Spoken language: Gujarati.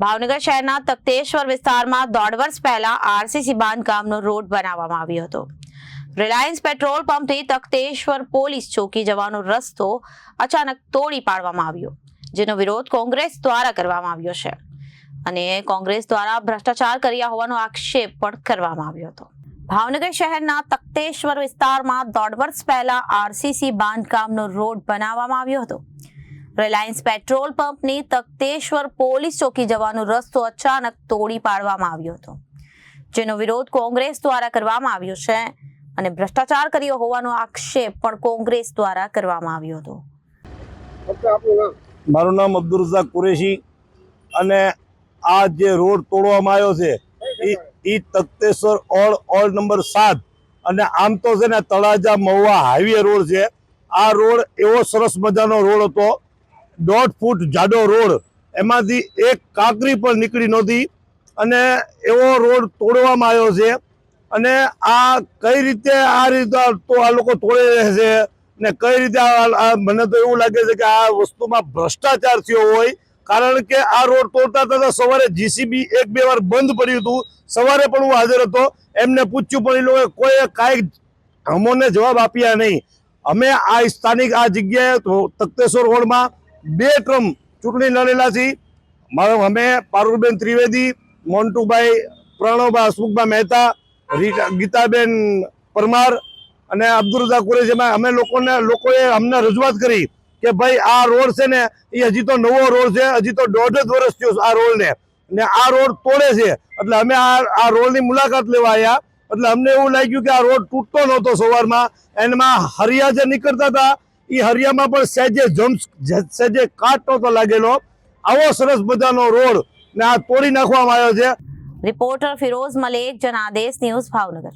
ભાવનગર શહેરના તખતેશ્વર વિસ્તારમાં દોઢ વર્ષ પહેલા આરસીસી બાંધકામનો રોડ બનાવવામાં આવ્યો હતો. રિલાયન્સ પેટ્રોલ પંપથી તખતેશ્વર પોલીસ ચોકી જવાનો રસ્તો અચાનક તોડી પાડવામાં આવ્યો, જેનો વિરોધ કોંગ્રેસ દ્વારા કરવામાં આવ્યો છે. અને કોંગ્રેસ દ્વારા ભ્રષ્ટાચાર કર્યા હોવાનો આક્ષેપ પણ કરવામાં આવ્યો હતો. ભાવનગર શહેરના તખતેશ્વર વિસ્તારમાં દોઢ વર્ષ પહેલા આરસીસી બાંધકામનો રોડ બનાવવામાં આવ્યો હતો. રિલાયન્સ પેટ્રોલ પંપની તખતેશ્વર પોલીસ ચોકી જવાનો રસ્તો અચાનક તોડી પાડવામાં આવ્યો હતો, જેનો વિરોધ કોંગ્રેસ દ્વારા કરવામાં આવ્યો છે અને ભ્રષ્ટાચાર કર્યો હોવાનો આક્ષેપ પણ કોંગ્રેસ દ્વારા કરવામાં આવ્યો હતો. મારું નામ અબ્દુલ રઝાક કુરેશી અને આ જે રોડ તોડવામાં આવ્યો છે એ તખતેશ્વર ઓળ ઓળ નંબર સાત અને આમ તો છે ને તળાજા મહુવા હાઈવે રોડ છે, આ રોડ એવો સરસ મજાનો રોડ હતો દોઢ ફૂટ જાડો રોડ. એમાંથી એક કાંકરી પણ નીકળી નહોતી અને એવો રોડ તોડવામાં આવ્યો છે. અને આ કઈ રીતે આ રીતે તો આ લોકો તોડી રહે છે ને કઈ રીતે મને તો એવું લાગે છે કે આ વસ્તુમાં ભ્રષ્ટાચાર થયો હોય. કારણ કે આ રોડ તોડતા હતા સવારે જીસીબી એક બે વાર બંધ પડ્યું હતું. સવારે પણ હું હાજર હતો. એમને પૂછ્યું પણ એ લોકોએ કોઈ કાંઈક અમોને જવાબ આપ્યા નહીં. અમે આ સ્થાનિક આ જગ્યાએ તો તખતેશ્વર રોડમાં બે ટર્મ ચૂંટણી લડેલા છીએ મારો અમે પારુલબેન ત્રિવેદી, મોન્ટુભાઈ પ્રણવભાઈ હસમુખભાઈ મહેતા ગીતાબેન પરમાર અને અબ્દુલ કુરેજીમાં અમે લોકોને, લોકોએ અમને રજૂઆત કરી કે ભાઈ આ રોડ છે ને એ હજી તો નવો રોડ છે, હજી તો દોઢ જ વર્ષ થયો આ રોડને. ને આ રોડ તોડે છે. એટલે અમે આ આ રોડની મુલાકાત લેવા આવ્યા એટલે અમને એવું લાગ્યું કે આ રોડ તૂટતો નહોતો સવારમાં. એમાં હરિયા જે નીકળતા હતા એ હરિયામાં પણ સહેજે જમ્સ સહેજે કાટ નહોતો લાગેલો. આવો સરસ મજાનો રોડ ને આ તોડી નાખવામાં આવ્યો છે. Reporter Firoz Malek, Janadesh news Bhavnagar.